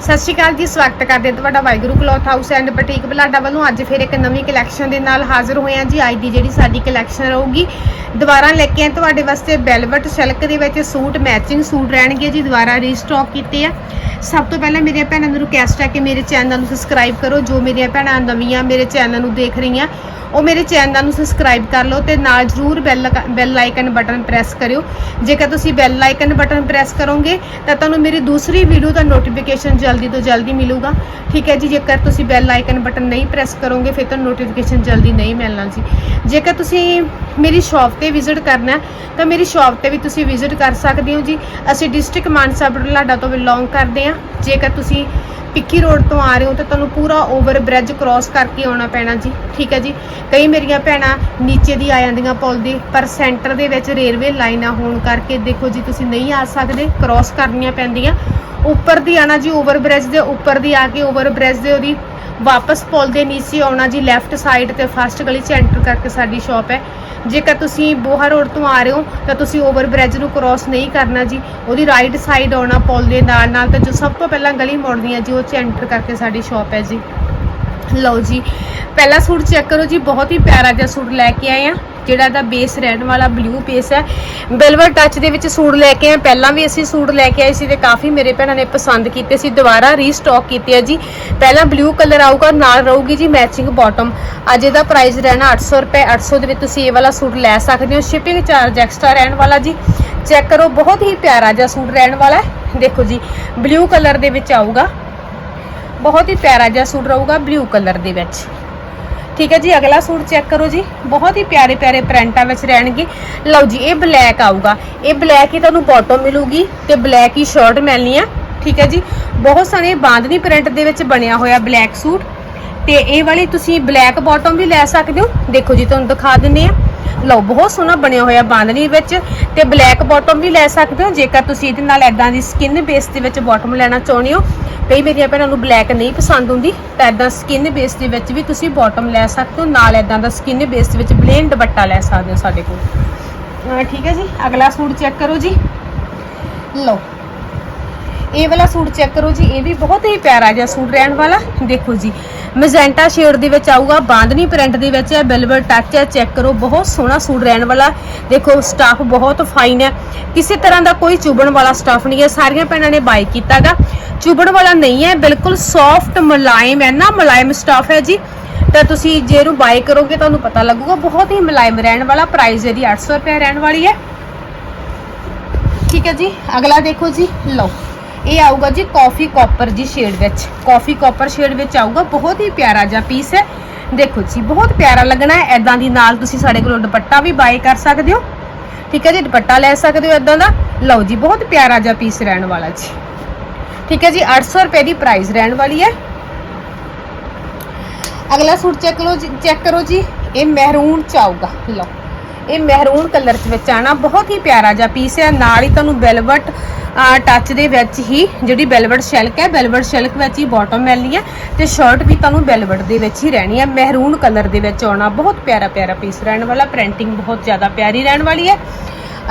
ਸਤਿ ਸ਼੍ਰੀ ਅਕਾਲ ਜੀ, ਸਵਾਗਤ ਕਰਦੇ ਤੁਹਾਡਾ Waheguru cloth house and boutique Balada ਵੱਲੋਂ ਅੱਜ ਫਿਰ ਇੱਕ ਨਵੀਂ ਕਲੈਕਸ਼ਨ ਦੇ ਨਾਲ ਹਾਜ਼ਰ ਹੋਏ ਹਾਂ ਜੀ। ਅੱਜ ਦੀ ਜਿਹੜੀ ਸਾਡੀ ਕਲੈਕਸ਼ਨ ਰਹੂਗੀ, ਦੁਬਾਰਾ ਲੈ ਕੇ ਆਏ ਤੁਹਾਡੇ ਵਾਸਤੇ ਬੈਲਵਟ ਸਿਲਕ ਦੇ ਵਿੱਚ ਸੂਟ ਮੈਚਿੰਗ ਸੂਟ ਰਹਿਣਗੇ ਜੀ, ਦੁਬਾਰਾ ਰੀਸਟਾਕ ਕੀਤੇ ਆ। ਸਭ ਤੋਂ ਪਹਿਲਾਂ ਮੇਰੀਆਂ ਭੈਣਾਂ ਨੂੰ ਰਿਕੁਐਸਟ ਹੈ ਕਿ ਮੇਰੇ ਚੈਨਲ ਨੂੰ ਸਬਸਕ੍ਰਾਈਬ ਕਰੋ। ਜੋ ਮੇਰੀਆਂ ਭੈਣਾਂ ਨਵੀਆਂ ਮੇਰੇ ਚੈਨਲ ਨੂੰ ਦੇਖ ਰਹੀਆਂ ਉਹ ਮੇਰੇ ਚੈਨਲ ਨੂੰ ਸਬਸਕ੍ਰਾਈਬ ਕਰ ਲਓ ਤੇ ਨਾਲ ਜਰੂਰ bell bell icon button press ਕਰਿਓ। ਜੇਕਰ ਤੁਸੀਂ ਬੈਲ ਆਈਕਨ ਬਟਨ ਪ੍ਰੈਸ ਕਰੋਗੇ, ਤਾਂ ਤੁਹਾਨੂੰ ਮੇਰੀ ਦੂਸਰੀ ਵੀਡੀਓ ਦਾ ਨੋਟੀਫਿਕੇਸ਼ਨ ਜਲਦੀ ਤੋਂ ਜਲਦੀ ਮਿਲੂਗਾ। ਠੀਕ ਹੈ ਜੀ, ਜੇਕਰ ਤੁਸੀਂ ਬੈਲ ਆਈਕਨ ਬਟਨ ਨਹੀਂ ਪ੍ਰੈਸ ਕਰੋਗੇ, ਫਿਰ ਤੁਹਾਨੂੰ ਨੋਟੀਫਿਕੇਸ਼ਨ ਜਲਦੀ ਨਹੀਂ ਮਿਲਣਾ ਜੀ। ਜੇਕਰ ਤੁਸੀਂ ਮੇਰੀ ਸ਼ਾਪ ਤੇ ਵਿਜ਼ਿਟ ਕਰਨਾ ਤਾਂ ਮੇਰੀ ਸ਼ਾਪ ਤੇ ਵੀ ਤੁਸੀਂ ਵਿਜ਼ਿਟ ਕਰ ਸਕਦੇ ਹੋ ਜੀ। ਅਸੀਂ ਡਿਸਟ੍ਰਿਕਟ ਮਾਨਸਾ ਬਰਲਾਡਾ ਤੋਂ ਬਿਲੋਂਗ ਕਰਦੇ ਹਾਂ। ਜੇਕਰ ਤੁਸੀਂ ਪਿੱਕੀ ਰੋਡ ਤੋਂ ਆ ਰਹੇ ਹੋ, ਤਾਂ ਤੁਹਾਨੂੰ ਪੂਰਾ ਓਵਰ ਬ੍ਰਿਜ ਕ੍ਰਾਸ ਕਰਕੇ ਆਉਣਾ ਪੈਣਾ ਜੀ। ਠੀਕ ਹੈ ਜੀ। ਕਈ ਮੇਰੀਆਂ ਭੈਣਾਂ ਨੀਚੇ ਦੀ ਆ ਜਾਂਦੀਆਂ ਪੁਲ ਦੀ, ਪਰ ਸੈਂਟਰ ਦੇ ਵਿੱਚ ਰੇਲਵੇ ਲਾਈਨਾਂ ਹੋਣ ਕਰਕੇ ਦੇਖੋ ਜੀ ਤੁਸੀਂ ਨਹੀਂ ਆ ਸਕਦੇ ਕ੍ਰਾਸ ਕਰਨੀਆਂ ਪੈਂਦੀਆਂ। ਉੱਪਰ ਦੀ ਆਣਾ ਜੀ ਓਵਰ ਬ੍ਰਿਜ ਦੇ, ਉੱਪਰ ਦੀ ਆ ਕੇ ਓਵਰ ਬ੍ਰਿਜ ਦੇ ਉਹਦੀ ਵਾਪਸ ਪੁਲ ਦੇ ਨੀਚੇ ਆਉਣਾ ਜੀ ਲੈਫਟ ਸਾਈਡ ਤੇ ਫਸਟ ਗਲੀ 'ਚ ਐਂਟਰ ਕਰਕੇ ਸਾਡੀ ਸ਼ਾਪ ਹੈ। ਜੇਕਰ ਤੁਸੀਂ ਬੋਹਾ ਰੋਡ ਤੋਂ ਆ ਰਹੇ ਹੋ, ਤਾਂ ਤੁਸੀਂ ਓਵਰ ਬ੍ਰਿਜ ਨੂੰ ਕ੍ਰਾਸ ਨਹੀਂ ਕਰਨਾ ਜੀ। ਉਹਦੀ ਰਾਈਟ ਸਾਈਡ ਆਉਣਾ ਪੁਲ ਦੇ ਨਾਲ ਨਾਲ ਤੇ ਜੋ ਸਭ ਤੋਂ ਪਹਿਲਾਂ ਗਲੀ ਮੁੜਨੀ ਹੈ ਜੀ, ਉਹ 'ਚ ਐਂਟਰ ਕਰਕੇ ਸਾਡੀ ਸ਼ਾਪ ਹੈ ਜੀ। ਲਓ ਜੀ, ਪਹਿਲਾ ਸੂਟ ਚੈੱਕ ਕਰੋ ਜੀ, ਬਹੁਤ ਹੀ ਪਿਆਰਾ ਜਿਹਾ ਸੂਟ ਲੈ ਕੇ ਆਏ ਆ, ਜਿਹੜਾ ਇਹਦਾ ਬੇਸ ਰਹਿਣ ਵਾਲਾ ਬਲੂ ਬੇਸ ਹੈ। ਬਿਲਵਰ ਟੱਚ ਦੇ ਵਿੱਚ ਸੂਟ ਲੈ ਕੇ ਆਏ ਪਹਿਲਾਂ ਵੀ ਅਸੀਂ ਸੂਟ ਲੈ ਕੇ ਆਏ ਸੀ ਤੇ ਕਾਫੀ ਮੇਰੇ ਭੈਣਾਂ ਨੇ ਪਸੰਦ ਕੀਤੇ ਸੀ, ਦੁਬਾਰਾ ਰੀਸਟਾਕ ਕੀਤੇ ਆ ਜੀ। ਪਹਿਲਾਂ ਬਲੂ ਕਲਰ ਆਊਗਾ ਨਾਲ ਰਹੂਗੀ ਜੀ ਮੈਚਿੰਗ ਬਾਟਮ ਅੱਜ ਇਹਦਾ ਪ੍ਰਾਈਸ ਰਹਿਣਾ 800 ਰੁਪਏ 800 ਦੇ ਵਿੱਚ ਤੁਸੀਂ ਇਹ ਵਾਲਾ ਸੂਟ ਲੈ ਸਕਦੇ ਹੋ। ਸ਼ਿਪਿੰਗ ਚਾਰਜ ਐਕਸਟਰਾ ਰਹਿਣ ਵਾਲਾ ਜੀ। ਚੈੱਕ ਕਰੋ, ਬਹੁਤ ਹੀ ਪਿਆਰਾ ਜਿਹਾ ਸੂਟ ਰਹਿਣ ਵਾਲਾ ਦੇਖੋ ਜੀ ਬਲੂ ਕਲਰ ਦੇ ਵਿੱਚ ਆਊਗਾ। ਬਹੁਤ ਹੀ ਪਿਆਰਾ ਜਿਹਾ ਸੂਟ ਰਹੂਗਾ ਬਲੂ ਕਲਰ ਦੇ ਵਿੱਚ। ਠੀਕ ਹੈ ਜੀ, ਅਗਲਾ ਸੂਟ ਚੈੱਕ ਕਰੋ ਜੀ। ਬਹੁਤ ਹੀ ਪਿਆਰੇ ਪਿਆਰੇ ਪ੍ਰਿੰਟਾਂ ਵਿੱਚ ਰਹਿਣਗੇ। ਲਓ ਜੀ, ਇਹ ਬਲੈਕ ਆਊਗਾ। ਇਹ ਬਲੈਕ ਹੀ ਤੁਹਾਨੂੰ ਬਾਟਮ ਮਿਲੂਗੀ ਤੇ ਬਲੈਕ ਹੀ ਸ਼ਰਟ ਮਿਲਣੀ ਆ। ਠੀਕ ਹੈ ਜੀ, ਬਹੁਤ ਸੋਹਣੇ ਬਾਂਦਨੀ ਪ੍ਰਿੰਟ ਦੇ ਵਿੱਚ ਬਣਿਆ ਹੋਇਆ ਬਲੈਕ ਸੂਟ। ਤੇ ਇਹ ਵਾਲੀ ਤੁਸੀਂ ਬਲੈਕ ਬਾਟਮ ਵੀ ਲੈ ਸਕਦੇ ਹੋ। ਦੇਖੋ ਜੀ, ਤੁਹਾਨੂੰ ਦਿਖਾ ਦਿੰਦੇ ਆ। ਲਓ, ਬਹੁਤ ਸੋਹਣਾ ਬਣਿਆ ਹੋਇਆ ਬਾਂਦਨੀ ਵਿੱਚ ਤੇ ਬਲੈਕ ਬਾਟਮ ਵੀ ਲੈ ਸਕਦੇ ਹੋ। ਜੇਕਰ ਤੁਸੀਂ ਇਹਦੇ ਨਾਲ ਐਦਾਂ ਦੀ ਸਕਿਨ ਬੇਸ ਦੇ ਵਿੱਚ ਬਾਟਮ ਲੈਣਾ ਚਾਹੁੰਦੇ ਹੋ ਕਈ ਮੇਰੀਆਂ ਭੈਣਾਂ ਨੂੰ ਬਲੈਕ ਨਹੀਂ ਪਸੰਦ ਹੁੰਦੀ। ਤਾਂ ਐਦਾਂ ਸਕਿਨ ਬੇਸ ਦੇ ਵਿੱਚ ਵੀ ਤੁਸੀਂ ਬਾਟਮ ਲੈ ਸਕਦੇ ਹੋ, ਨਾਲ ਐਦਾਂ ਦਾ ਸਕਿਨ ਬੇਸ ਦੇ ਵਿੱਚ ਪਲੇਨ ਦੁਪੱਟਾ ਲੈ ਸਕਦੇ ਹੋ ਸਾਡੇ ਕੋਲ। ਠੀਕ ਹੈ ਜੀ, ਅਗਲਾ ਸੂਟ ਚੈੱਕ ਕਰੋ ਜੀ। ਲਓ। ਇਹ ਵਾਲਾ ਸੂਟ ਚੈੱਕ ਕਰੋ ਜੀ, ਇਹ ਵੀ ਬਹੁਤ ਹੀ ਪਿਆਰਾ ਜਿਹਾ ਸੂਟ ਰਹਿਣ ਵਾਲਾ। ਦੇਖੋ ਜੀ ਮੈਜੈਂਟਾ ਸ਼ੇਡ ਦੇ ਵਿੱਚ ਆਊਗਾ, ਬਾਂਦਨੀ ਪ੍ਰਿੰਟ ਦੇ ਵਿੱਚ ਹੈ ਬਿਲਵਰ ਟੱਚ ਹੈ ਚੈੱਕ ਕਰੋ, ਬਹੁਤ ਸੋਹਣਾ ਸੂਟ ਰਹਿਣ ਵਾਲਾ। ਦੇਖੋ ਸਟਾਫ ਬਹੁਤ ਫਾਈਨ ਹੈ। ਕਿਸੇ ਤਰ੍ਹਾਂ ਦਾ ਕੋਈ ਚੁਬਣ ਵਾਲਾ ਸਟਾਫ ਨਹੀਂ ਹੈ, ਸਾਰੀਆਂ ਭੈਣਾਂ ਨੇ ਬਾਈ ਕੀਤਾਗਾ। ਚੁਬਣ ਵਾਲਾ ਨਹੀਂ ਹੈ, ਬਿਲਕੁਲ ਸੌਫਟ ਮੁਲਾਇਮ ਹੈ, ਨਾ ਮੁਲਾਇਮ ਸਟਾਫ ਹੈ ਜੀ। ਤਾਂ ਤੁਸੀਂ ਜੇ ਇਹਨੂੰ ਬਾਈ ਕਰੋਗੇ, ਤੁਹਾਨੂੰ ਪਤਾ ਲੱਗੂਗਾ, ਬਹੁਤ ਹੀ ਮੁਲਾਇਮ ਰਹਿਣ ਵਾਲਾ ਪ੍ਰਾਈਸ ਇਹਦੀ 800 ਰੁਪਏ ਰਹਿਣ ਵਾਲੀ ਹੈ। ਠੀਕ ਹੈ ਜੀ, ਅਗਲਾ ਦੇਖੋ ਜੀ, ਲਓ। ਇਹ ਆਊਗਾ ਜੀ ਕਾਫੀ ਕਾਪਰ ਜੀ ਸ਼ੇਡ ਵਿੱਚ। ਕਾਫੀ ਕਾਪਰ ਸ਼ੇਡ ਵਿੱਚ ਆਊਗਾ। ਬਹੁਤ ਹੀ ਪਿਆਰਾ ਜਿਹਾ ਪੀਸ ਹੈ। ਦੇਖੋ ਜੀ, ਬਹੁਤ ਪਿਆਰਾ ਲੱਗਣਾ ਹੈ। ਐਦਾਂ ਦੀ ਨਾਲ ਤੁਸੀਂ ਸਾਡੇ ਕੋਲੋਂ ਦੁਪੱਟਾ ਵੀ ਬਾਏ ਕਰ ਸਕਦੇ ਹੋ। ਠੀਕ ਹੈ ਜੀ, ਦੁਪੱਟਾ ਲੈ ਸਕਦੇ ਹੋ ਐਦਾਂ ਦਾ। ਲਓ ਜੀ, ਬਹੁਤ ਪਿਆਰਾ ਜਿਹਾ ਪੀਸ ਰਹਿਣ ਵਾਲਾ ਜੀ। ਠੀਕ ਹੈ ਜੀ 800 ਰੁਪਏ ਦੀ ਪ੍ਰਾਈਸ ਰਹਿਣ ਵਾਲੀ ਹੈ। ਅਗਲਾ ਸੂਟ ਚੈੱਕ ਕਰੋ ਜੀ ਚੈੱਕ ਕਰੋ ਜੀ। ਇਹ ਮਹਿਰੂਨ ਚ ਆਊਗਾ। ਲਓ, ਇਹ ਮਹਿਰੂਨ ਕਲਰ ਚ ਵਿੱਚ ਆਣਾ। ਬਹੁਤ ਹੀ ਪਿਆਰਾ ਜਿਹਾ ਪੀਸ ਹੈ। ਨਾਲ ਹੀ ਤੁਹਾਨੂੰ ਵੈਲਵਟ ਟੱਚ ਦੇ ਵਿੱਚ ਹੀ ਜਿਹੜੀ ਵੈਲਵਟ ਸ਼ੈਲਕ ਹੈ ਵੈਲਵਟ ਸ਼ੈਲਕ ਵਿੱਚ ਹੀ ਬਾਟਮ ਮਿਲਣੀ ਹੈ ਤੇ ਸ਼ਰਟ ਵੀ ਤੁਹਾਨੂੰ ਵੈਲਵਟ ਦੇ ਵਿੱਚ ਹੀ ਰਹਿਣੀ ਹੈ। ਮਹਿਰੂਨ ਕਲਰ ਦੇ ਵਿੱਚ ਆਉਣਾ ਬਹੁਤ ਪਿਆਰਾ ਪਿਆਰਾ ਪੀਸ ਰਹਿਣ ਵਾਲਾ ਪ੍ਰਿੰਟਿੰਗ ਬਹੁਤ ਜ਼ਿਆਦਾ ਪਿਆਰੀ ਰਹਿਣ ਵਾਲੀ ਹੈ।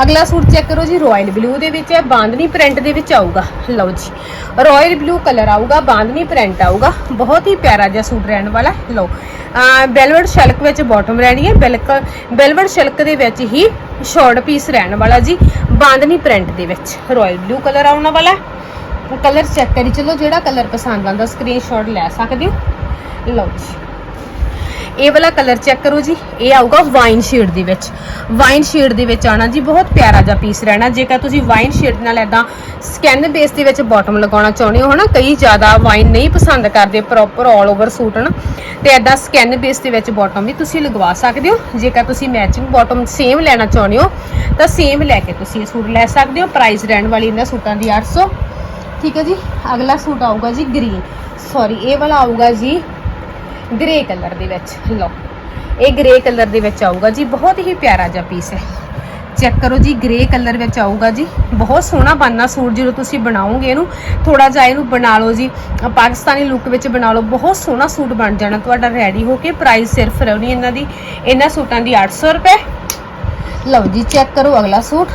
ਅਗਲਾ ਸੂਟ ਚੈੱਕ ਕਰੋ ਜੀ ਰਾਇਲ ਬਲੂ ਦੇ ਵਿੱਚ ਹੈ, ਬਾਂਦਨੀ ਪ੍ਰਿੰਟ ਦੇ ਵਿੱਚ ਆਊਗਾ। ਲਓ ਜੀ ਰਾਇਲ ਬਲੂ ਕਲਰ ਆਊਗਾ, ਬਾਂਦਨੀ ਪ੍ਰਿੰਟ ਆਊਗਾ। ਬਹੁਤ ਹੀ ਪਿਆਰਾ ਜਿਹਾ ਸੂਟ ਰਹਿਣ ਵਾਲਾ ਲਓ ਬੈਲਵਟ ਸ਼ਲਕ ਵਿੱਚ ਬਾਟਮ ਰਹਿਣੀ ਹੈ। ਬਿਲਕ ਬੈਲਵਟ ਸ਼ਲਕ ਦੇ ਵਿੱਚ ਹੀ ਸ਼ਾਰਟ ਪੀਸ ਰਹਿਣ ਵਾਲਾ ਜੀ, ਬਾਂਦਨੀ ਪ੍ਰਿੰਟ ਦੇ ਵਿੱਚ। ਰਾਇਲ ਬਲੂ ਕਲਰ ਆਉਣ ਵਾਲਾ ਕਲਰ ਚੈੱਕ ਕਰੀ ਚਲੋ, ਜਿਹੜਾ ਕਲਰ ਪਸੰਦ ਆਉਂਦਾ ਸਕਰੀਨਸ਼ਾਟ ਲੈ ਸਕਦੇ ਹੋ। ਲਓ ਜੀ ਇਹ ਵਾਲਾ ਕਲਰ ਚੈੱਕ ਕਰੋ ਜੀ। ਇਹ ਆਊਗਾ ਵਾਈਨ ਸ਼ੇਡ ਦੇ ਵਿੱਚ। ਵਾਈਨ ਸ਼ੇਡ ਦੇ ਵਿੱਚ ਆਣਾ ਜੀ, ਬਹੁਤ ਪਿਆਰਾ ਜਿਹਾ ਪੀਸ ਰਹਿਣਾ। ਜੇਕਰ ਤੁਸੀਂ ਵਾਈਨ ਸ਼ੇਡ ਨਾਲ ਐਦਾਂ ਸਕੈਨ ਬੇਸ ਦੇ ਵਿੱਚ ਬਾਟਮ ਲਗਾਉਣਾ ਚਾਹੁੰਦੇ ਹੋ, ਹਨਾ, ਕਈ ਜ਼ਿਆਦਾ ਵਾਈਨ ਨਹੀਂ ਪਸੰਦ ਕਰਦੇ ਪ੍ਰੋਪਰ ਆਲ ਓਵਰ ਸੂਟ ਹਨ, ਤੇ ਐਦਾਂ ਸਕੈਨ ਬੇਸ ਦੇ ਵਿੱਚ ਬਾਟਮ ਵੀ ਤੁਸੀਂ ਲਗਵਾ ਸਕਦੇ ਹੋ। ਜੇਕਰ ਤੁਸੀਂ ਮੈਚਿੰਗ ਬਾਟਮ ਸੇਮ ਲੈਣਾ ਚਾਹੁੰਦੇ ਹੋ, ਤਾਂ ਸੇਮ ਲੈ ਕੇ ਤੁਸੀਂ ਇਹ ਸੂਟ ਲੈ ਸਕਦੇ ਹੋ। ਪ੍ਰਾਈਸ ਰਹਿਣ ਵਾਲੀ ਇਹਨਾਂ ਸੂਟਾਂ ਦੀ 800 ਠੀਕ ਹੈ ਜੀ। ਅਗਲਾ ਸੂਟ ਆਊਗਾ ਜੀ ਗ੍ਰੀਨ ਸੌਰੀ ਇਹ ਵਾਲਾ ਆਊਗਾ ਜੀ ਗ੍ਰੇ ਕਲਰ ਦੇ ਵਿੱਚ। ਲਓ, ਇਹ ਗ੍ਰੇ ਕਲਰ ਦੇ ਵਿੱਚ ਆਊਗਾ ਜੀ, ਬਹੁਤ ਹੀ ਪਿਆਰਾ ਜਿਹਾ ਪੀਸ ਹੈ। ਚੈੱਕ ਕਰੋ ਜੀ, ਗ੍ਰੇ ਕਲਰ ਵਿੱਚ ਆਊਗਾ ਜੀ। ਬਹੁਤ ਸੋਹਣਾ ਬਣਨਾ ਸੂਟ ਜਦੋਂ ਤੁਸੀਂ ਬਣਾਓਗੇ ਇਹਨੂੰ ਥੋੜਾ ਜਿਹਾ ਇਹਨੂੰ ਬਣਾ ਲਓ ਜੀ। ਪਾਕਿਸਤਾਨੀ ਲੁੱਕ ਵਿੱਚ ਬਣਾ ਲਓ, ਬਹੁਤ ਸੋਹਣਾ ਸੂਟ ਬਣ ਜਾਣਾ, ਤੁਹਾਡਾ ਰੈਡੀ ਹੋ ਕੇ ਪ੍ਰਾਈਸ ਸਿਰਫ ਰਹਿਣੀ ਇਹਨਾਂ ਦੀ, ਇਹਨਾਂ ਸੂਟਾਂ ਦੀ 800 ਰੁਪਏ। ਲਓ ਜੀ ਚੈੱਕ ਕਰੋ ਅਗਲਾ ਸੂਟ।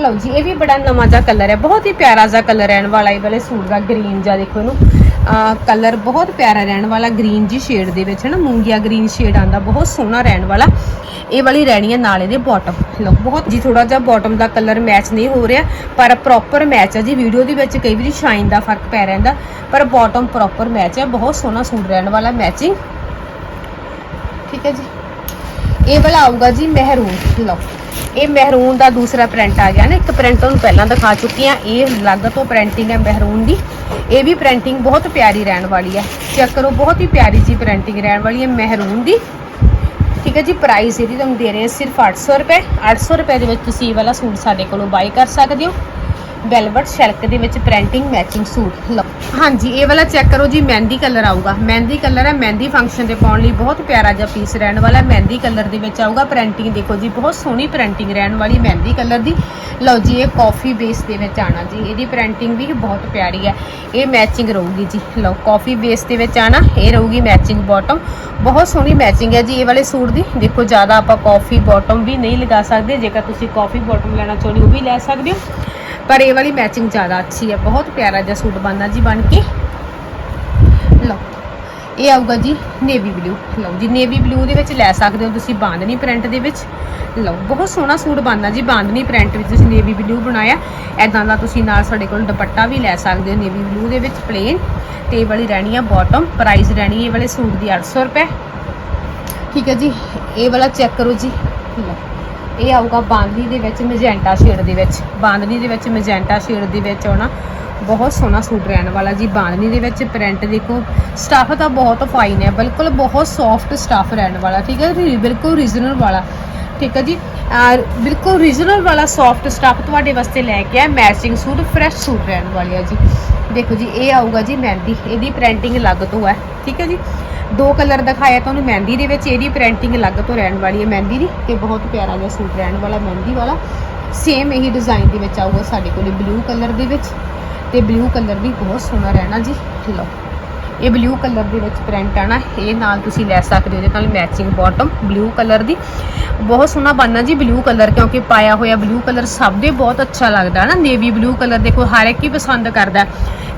ਲਓ ਜੀ, ਇਹ ਵੀ ਬੜਾ ਨਵਾਂ ਜਿਹਾ ਕਲਰ ਹੈ, ਬਹੁਤ ਹੀ ਪਿਆਰਾ ਜਿਹਾ ਕਲਰ ਰਹਿਣ ਵਾਲਾ ਇਹ ਵਾਲੇ ਸੂਟ ਦਾ ਗ੍ਰੀਨ ਜਿਹਾ ਦੇਖੋ ਇਹਨੂੰ। ਕਲਰ ਬਹੁਤ ਪਿਆਰਾ ਰਹਿਣ ਵਾਲਾ ਗ੍ਰੀਨ ਜੀ ਸ਼ੇਡ ਦੇ ਵਿੱਚ ਹੈ ਨਾ ਮੂੰਗੀਆ ਗ੍ਰੀਨ ਸ਼ੇਡ ਆਂਦਾ ਬਹੁਤ ਸੋਹਣਾ ਰਹਿਣ ਵਾਲਾ। ਇਹ ਵਾਲੀ ਰਹਿਣੀ ਹੈ ਨਾਲੇ ਦੇ ਬਾਟਮ ਲਓ, ਬਹੁਤ ਜੀ ਥੋੜਾ ਜਿਹਾ ਬਾਟਮ ਦਾ ਕਲਰ ਮੈਚ ਨਹੀਂ ਹੋ ਰਿਹਾ, ਪਰ ਪ੍ਰੋਪਰ ਮੈਚ ਹੈ ਜੀ। ਵੀਡੀਓ ਦੇ ਵਿੱਚ ਕਈ ਵਾਰੀ ਸ਼ਾਈਨ ਦਾ ਫ਼ਰਕ ਪੈ ਰਹਿੰਦਾ, ਪਰ ਬਾਟਮ ਪ੍ਰੋਪਰ ਮੈਚ ਹੈ, ਬਹੁਤ ਸੋਹਣਾ ਸੂਟ ਰਹਿਣ ਵਾਲਾ ਮੈਚਿੰਗ ਠੀਕ ਹੈ ਜੀ। ਇਹ ਵਾਲਾ ਆਊਗਾ ਜੀ ਮਹਿਰੂਨ, ਲਓ। ਇਹ ਮਹਿਰੂਨ ਦਾ ਦੂਸਰਾ ਪ੍ਰਿੰਟ ਆ ਗਿਆ ਨਾ, ਇੱਕ ਪ੍ਰਿੰਟ ਤੁਹਾਨੂੰ ਪਹਿਲਾਂ ਦਿਖਾ ਚੁੱਕੀ ਆ ਇਹ ਅਲੱਗ ਤੋਂ ਪ੍ਰਿੰਟਿੰਗ ਹੈ ਮਹਿਰੂਨ ਦੀ। ਇਹ ਵੀ ਪ੍ਰਿੰਟਿੰਗ ਬਹੁਤ ਪਿਆਰੀ ਰਹਿਣ ਵਾਲੀ ਹੈ। ਚੈੱਕ ਕਰੋ, ਬਹੁਤ ਹੀ ਪਿਆਰੀ ਜੀ ਪ੍ਰਿੰਟਿੰਗ ਰਹਿਣ ਵਾਲੀ ਹੈ ਮਹਿਰੂਨ ਦੀ। ਠੀਕ ਹੈ ਜੀ ਪ੍ਰਾਈਸ ਇਹਦੀ ਤੁਹਾਨੂੰ ਦੇ ਰਹੇ ਹਾਂ ਸਿਰਫ 800 ਰੁਪਏ। 800 ਰੁਪਏ ਦੇ ਵਿੱਚ ਤੁਸੀਂ ਇਹ ਵਾਲਾ ਸੂਟ ਸਾਡੇ ਕੋਲੋਂ ਬਾਈ ਕਰ ਸਕਦੇ ਹੋ। ਵੈਲਵਟ ਸ਼ੈਲਕ ਦੇ ਵਿੱਚ ਪ੍ਰਿੰਟਿੰਗ ਮੈਚਿੰਗ ਸੂਟ। ਲਓ। ਹਾਂਜੀ, ਇਹ ਵਾਲਾ ਚੈੱਕ ਕਰੋ ਜੀ, ਮਹਿੰਦੀ ਕਲਰ ਆਊਗਾ। ਮਹਿੰਦੀ ਕਲਰ ਹੈ, ਮਹਿੰਦੀ ਫੰਕਸ਼ਨ ਤੇ ਪਾਉਣ ਲਈ ਬਹੁਤ ਪਿਆਰਾ ਜਿਹਾ ਪੀਸ ਰਹਿਣ ਵਾਲਾ ਮਹਿੰਦੀ ਕਲਰ ਦੇ ਵਿੱਚ ਆਊਗਾ ਪ੍ਰਿੰਟਿੰਗ। ਦੇਖੋ ਜੀ, ਬਹੁਤ ਸੋਹਣੀ ਪ੍ਰਿੰਟਿੰਗ ਰਹਿਣ ਵਾਲੀ ਮਹਿੰਦੀ ਕਲਰ ਦੀ। ਲਓ ਜੀ, ਇਹ ਕਾਫੀ ਬੇਸ ਦੇ ਵਿੱਚ ਆਣਾ ਜੀ। ਇਹਦੀ ਪ੍ਰਿੰਟਿੰਗ ਵੀ ਬਹੁਤ ਪਿਆਰੀ ਹੈ। ਇਹ ਮੈਚਿੰਗ ਰਹੂਗੀ ਜੀ। ਲਓ ਕਾਫੀ ਬੇਸ ਦੇ ਵਿੱਚ ਆਣਾ। ਇਹ ਰਹੂਗੀ ਮੈਚਿੰਗ ਬਾਟਮ ਬਹੁਤ ਸੋਹਣੀ ਮੈਚਿੰਗ ਹੈ ਜੀ ਇਹ ਵਾਲੇ ਸੂਟ ਦੀ। ਦੇਖੋ, ਜ਼ਿਆਦਾ ਆਪਾਂ ਕਾਫੀ ਬਾਟਮ ਵੀ ਨਹੀਂ ਲਗਾ ਸਕਦੇ। ਜੇਕਰ ਤੁਸੀਂ ਕਾਫੀ ਬਾਟਮ ਲੈਣਾ ਚਾਹੁੰਦੇ ਹੋ, ਉਹ ਵੀ ਲੈ ਸਕਦੇ ਹੋ। ਪਰ ਇਹ ਵਾਲੀ ਮੈਚਿੰਗ ਜ਼ਿਆਦਾ ਅੱਛੀ ਹੈ ਬਹੁਤ ਪਿਆਰਾ ਜਿਹਾ ਸੂਟ ਬਣਦਾ ਜੀ ਬਣ ਕੇ। ਲਓ, ਇਹ ਆਊਗਾ ਜੀ ਨੇਵੀ ਬਲੂ ਲਓ ਜੀ ਨੇਵੀ ਬਲੂ ਦੇ ਵਿੱਚ ਲੈ ਸਕਦੇ ਹੋ ਤੁਸੀਂ ਬਾਂਦਨੀ ਪ੍ਰਿੰਟ ਦੇ ਵਿੱਚ। ਲਓ, ਬਹੁਤ ਸੋਹਣਾ ਸੂਟ ਬਣਦਾ ਜੀ ਬਾਂਦਨੀ ਪ੍ਰਿੰਟ ਵਿੱਚ ਤੁਸੀਂ ਨੇਵੀ ਬਲੂ ਬਣਾਇਆ। ਐਦਾਂ ਦਾ ਤੁਸੀਂ ਨਾਲ ਸਾਡੇ ਕੋਲ ਦੁਪੱਟਾ ਵੀ ਲੈ ਸਕਦੇ ਹੋ ਨੇਵੀ ਬਲੂ ਦੇ ਵਿੱਚ ਪਲੇਨ ਤੇ ਇਹ ਵਾਲੀ ਰਹਿਣੀ ਆ ਬਾਟਮ ਪ੍ਰਾਈਸ ਰਹਿਣੀ ਇਹ ਵਾਲੇ ਸੂਟ ਦੀ 800 ਰੁਪਏ। ਠੀਕ ਹੈ ਜੀ, ਇਹ ਵਾਲਾ ਚੈੱਕ ਕਰੋ ਜੀ। ਲਓ ਇਹ ਆਊਗਾ ਬਾਂਦਨੀ ਦੇ ਵਿੱਚ ਮੈਜੈਂਟਾ ਸ਼ੇਡ ਦੇ ਵਿੱਚ। ਬਾਂਦਨੀ ਦੇ ਵਿੱਚ ਮੈਜੈਂਟਾ ਸ਼ੇਡ ਦੇ ਵਿੱਚ ਆਉਣਾ ਬਹੁਤ ਸੋਹਣਾ ਸੂਟ ਰਹਿਣ ਵਾਲਾ ਜੀ। ਬਾਂਦਨੀ ਦੇ ਵਿੱਚ ਪ੍ਰਿੰਟ ਦੇਖੋ ਸਟੱਫ ਤਾਂ ਬਹੁਤ ਫਾਈਨ ਹੈ, ਬਿਲਕੁਲ ਬਹੁਤ ਸੌਫਟ ਸਟੱਫ ਰਹਿਣ ਵਾਲਾ, ਠੀਕ ਹੈ ਜੀ? ਬਿਲਕੁਲ ਰੀਜਨਲ ਵਾਲਾ। ਠੀਕ ਹੈ ਜੀ। ਅਹ ਬਿਲਕੁਲ ਰੀਜਨਲ ਵਾਲਾ ਸੌਫਟ ਸਟੱਫ ਤੁਹਾਡੇ ਵਾਸਤੇ ਲੈ ਕੇ ਆ ਮੈਚਿੰਗ ਸੂਟ ਫਰੈਸ਼ ਸੂਟ ਰਹਿਣ ਵਾਲੀ ਆ ਜੀ। ਦੇਖੋ ਜੀ, ਇਹ ਆਊਗਾ ਜੀ ਮਹਿੰਦੀ, ਇਹਦੀ ਪ੍ਰਿੰਟਿੰਗ ਅਲੱਗ ਤੋਂ ਹੈ, ਠੀਕ ਹੈ ਜੀ। ਦੋ ਕਲਰ ਦਿਖਾਇਆ ਤੁਹਾਨੂੰ ਮਹਿੰਦੀ ਦੇ ਵਿੱਚ, ਇਹਦੀ ਪ੍ਰਿੰਟਿੰਗ ਅਲੱਗ ਤੋਂ ਰਹਿਣ ਵਾਲੀ ਹੈ ਮਹਿੰਦੀ ਦੀ ਤੇ ਬਹੁਤ ਪਿਆਰਾ ਜਿਹਾ ਸੂਟ ਰਹਿਣ ਵਾਲਾ ਮਹਿੰਦੀ ਵਾਲਾ। ਸੇਮ ਇਹੀ ਡਿਜ਼ਾਈਨ ਦੇ ਵਿੱਚ ਆਊਗਾ ਸਾਡੇ ਕੋਲੇ ਬਲੂ ਕਲਰ ਦੇ ਵਿੱਚ ਤੇ ਬਲੂ ਕਲਰ ਵੀ ਬਹੁਤ ਸੋਹਣਾ ਰਹਿਣਾ ਜੀ। ਲਓ ਇਹ ਬਲੂ ਕਲਰ ਦੇ ਵਿੱਚ ਪ੍ਰਿੰਟ ਆਣਾ ਇਹ ਨਾਲ ਤੁਸੀਂ ਲੈ ਸਕਦੇ ਹੋ, ਇਹਦੇ ਨਾਲ ਮੈਚਿੰਗ ਬਾਟਮ ਬਲੂ ਕਲਰ ਦੀ। ਬਹੁਤ ਸੋਹਣਾ ਬਣਨਾ ਜੀ ਬਲੂ ਕਲਰ ਕਿਉਂਕਿ ਪਾਇਆ ਹੋਇਆ ਬਲੂ ਕਲਰ ਸਭ ਦੇ ਬਹੁਤ ਅੱਛਾ ਲੱਗਦਾ ਹੈ ਨਾ। ਨੇਵੀ ਬਲੂ ਕਲਰ ਦੇਖੋ, ਹਰ ਇੱਕ ਹੀ ਪਸੰਦ ਕਰਦਾ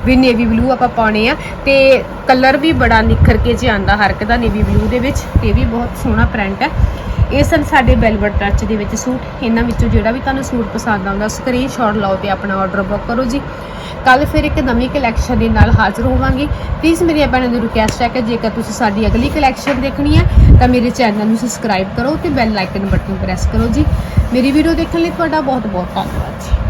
ਵੀ ਨੇਵੀ ਬਲੂ ਆਪਾਂ ਪਾਉਣੇ ਆ। ਤੇ ਕਲਰ ਵੀ ਬੜਾ ਨਿਖਰ ਕੇ ਚ ਆਂਦਾ ਹਰ ਇੱਕ ਦਾ ਨੇਵੀ ਬਲੂ ਦੇ ਵਿੱਚ। ਇਹ ਵੀ ਬਹੁਤ ਸੋਹਣਾ ਪ੍ਰਿੰਟ ਹੈ। ਇਹ ਸਨ ਸਾਡੇ ਵੈਲਵਟ ਟੱਚ ਦੇ ਵਿੱਚ ਸੂਟ। ਇਹਨਾਂ ਵਿੱਚੋਂ ਜਿਹੜਾ ਵੀ ਤੁਹਾਨੂੰ ਸੂਟ ਪਸੰਦ ਆਉਂਦਾ ਸਕਰੀਨਸ਼ਾਟ ਲਓ ਤੇ ਆਪਣਾ ਆਰਡਰ ਬੁੱਕ ਕਰੋ ਜੀ। ਕੱਲ ਫਿਰ ਇੱਕ ਨਵੀਂ ਕਲੈਕਸ਼ਨ ਦੇ ਨਾਲ ਹਾਜ਼ਰ ਹੋਵਾਂਗੇ। ਪਲੀਜ਼ ਮੇਰੀ ਭੈਣਾਂ ਦੀ ਰਿਕੁਐਸਟ ਹੈ ਕਿ ਜੇਕਰ ਤੁਸੀਂ ਸਾਡੀ ਅਗਲੀ ਕਲੈਕਸ਼ਨ ਦੇਖਣੀ ਹੈ, ਤਾਂ ਮੇਰੇ ਚੈਨਲ ਨੂੰ ਸਬਸਕ੍ਰਾਈਬ ਕਰੋ ਤੇ ਬੈਲ ਆਈਕਨ ਬਟਨ ਪ੍ਰੈਸ ਕਰੋ ਜੀ। ਮੇਰੀ ਵੀਡੀਓ ਦੇਖਣ ਲਈ ਤੁਹਾਡਾ ਬਹੁਤ ਬਹੁਤ ਧੰਨਵਾਦ ਜੀ।